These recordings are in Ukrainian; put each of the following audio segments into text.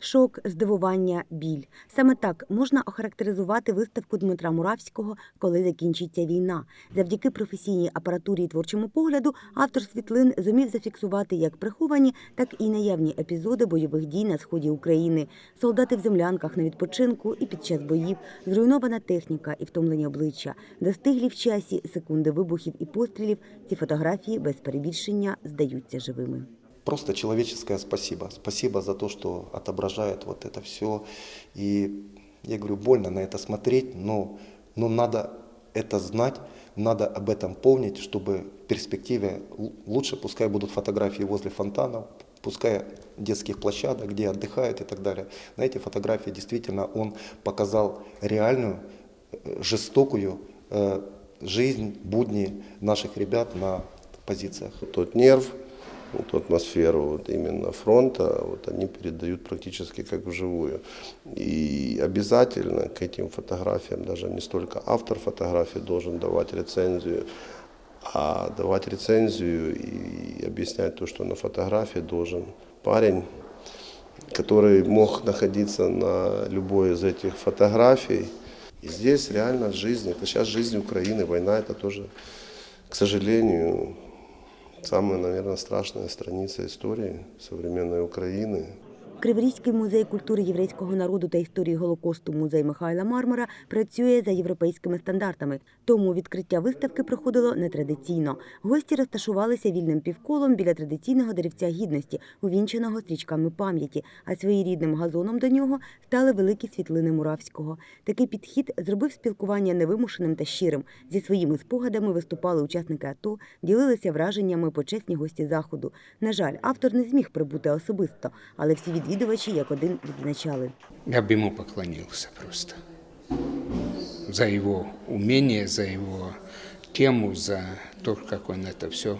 Шок, здивування, біль. Саме так можна охарактеризувати виставку Дмитра Муравського, коли закінчиться війна. Завдяки професійній апаратурі і творчому погляду автор світлин зумів зафіксувати як приховані, так і наявні епізоди бойових дій на сході України. Солдати в землянках на відпочинку і під час боїв, зруйнована техніка і втомлені обличчя, достиглі в часі секунди вибухів і пострілів. Ці фотографії без перебільшення здаються живими. Просто человеческое спасибо. Спасибо за то, что отображает вот это все. И я говорю, больно на это смотреть, но, но надо это знать, надо об этом помнить, чтобы в перспективе лучше пускай будут фотографии возле фонтанов, пускай детских площадок, где отдыхают и так далее. На эти фотографии действительно он показал реальную, э, жестокую э, жизнь, будни наших ребят на позициях. тот нерв, вот атмосферу вот именно фронта, вот они передают практически как вживую. И обязательно к этим фотографиям, даже не столько автор фотографии должен давать рецензию, а давать рецензию и объяснять то, что на фотографии должен парень, который мог находиться на любой из этих фотографий. И здесь реально жизнь, это сейчас жизнь Украины, война это тоже, к сожалению, самая, наверное, страшная страница истории современной Украины. Криворізький музей культури єврейського народу та історії Голокосту музей Михайла Мармара працює за європейськими стандартами. Тому відкриття виставки проходило нетрадиційно. Гості розташувалися вільним півколом біля традиційного деревця гідності, увінченого стрічками пам'яті, а своєрідним газоном до нього стали великі світлини Муравського. Такий підхід зробив спілкування невимушеним та щирим. Зі своїми спогадами виступали учасники АТО, ділилися враженнями почесні гості заходу. На жаль, автор не зміг прибути особисто, але всі відвідувачі як один відзначали. Я бы ему поклонился просто. За его умение, за его тему, за то, как он это все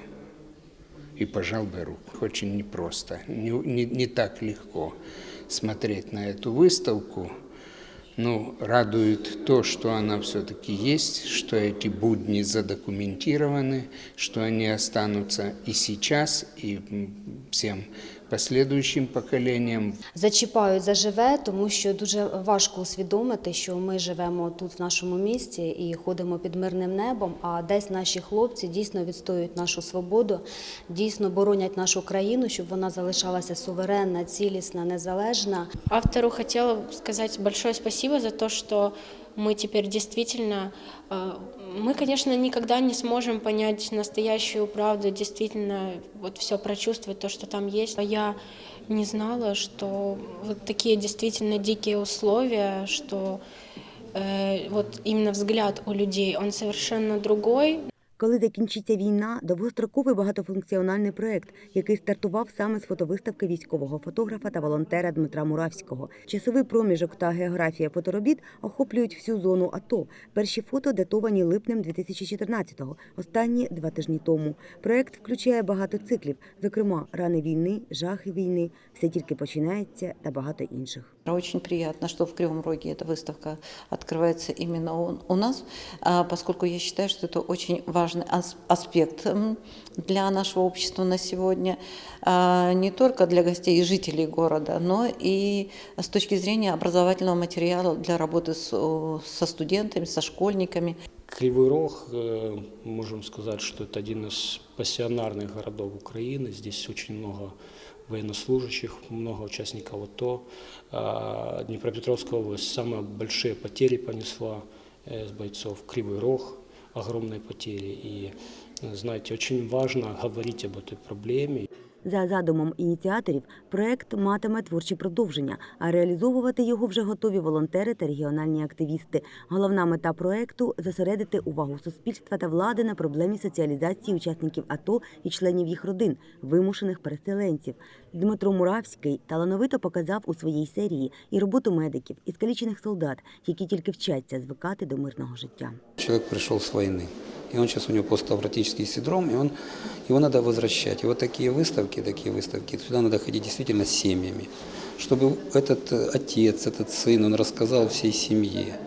и пожал бы руку. Очень непросто, не, не, не так легко смотреть на эту выставку. Ну, радует то, что она все-таки есть, что эти будни задокументированы, что они останутся и сейчас, и м, всем последующим поколениям. зачіпають заживе, тому що дуже важко усвідомити, що ми живемо тут в нашому місті і ходимо під мирним небом. А десь наші хлопці дійсно відстоюють нашу свободу, дійсно боронять нашу країну, щоб вона залишалася суверенна, цілісна, незалежна. Автору хотела сказать большое спасибо за то, что мы теперь действительно, э, мы, конечно, никогда не сможем понять настоящую правду, действительно вот все прочувствовать, то, что там есть. Я не знала, что вот такие действительно дикие условия, что э, вот именно взгляд у людей, он совершенно другой, Коли закінчиться війна, довгостроковий багатофункціональний проект, який стартував саме з фотовиставки військового фотографа та волонтера Дмитра Муравського. Часовий проміжок та географія фоторобіт охоплюють всю зону АТО. Перші фото датовані липнем 2014-го, останні два тижні тому. Проект включає багато циклів, зокрема рани війни, жахи війни, все тільки починається та багато інших. Очень приятно, что в Кривом Роге эта выставка открывается именно у- нас, а, поскольку я считаю, что это очень важный ас- аспект для нашего общества на сегодня, а, не только для гостей и жителей города, но и с точки зрения образовательного материала для работы со студентами, со школьниками. Кривой Рог, э, можем сказать, что это один из пассионарных городов Украины. Здесь очень много военнослужащих, много участников АТО. А, Днепропетровская область самые большие потери понесла э, с бойцов. Кривой Рог, огромные потери. И, э, знаете, очень важно говорить об этой проблеме. За задумом ініціаторів, проект матиме творче продовження, а реалізовувати його вже готові волонтери та регіональні активісти. Головна мета проекту зосередити увагу суспільства та влади на проблемі соціалізації учасників АТО і членів їх родин, вимушених переселенців. Дмитро Муравський талановито показав у своїй серії і роботу медиків, і скалічених солдат, які тільки вчаться звикати до мирного життя. Человек пришел с войны, и он сейчас у него посттравматический синдром, и он, его надо возвращать. И вот такие выставки, такие выставки, сюда надо ходить действительно с семьями, чтобы этот э, отец, этот сын, он рассказал всей семье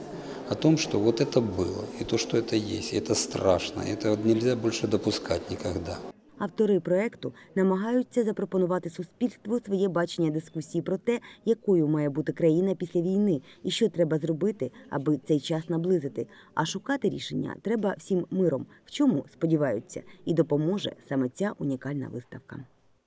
о том, что вот это было, и то, что это есть, и это страшно, и это вот нельзя больше допускать никогда. Автори проекту намагаються запропонувати суспільству своє бачення дискусії про те, якою має бути країна після війни і що треба зробити, аби цей час наблизити. А шукати рішення треба всім миром, в чому сподіваються, і допоможе саме ця унікальна виставка.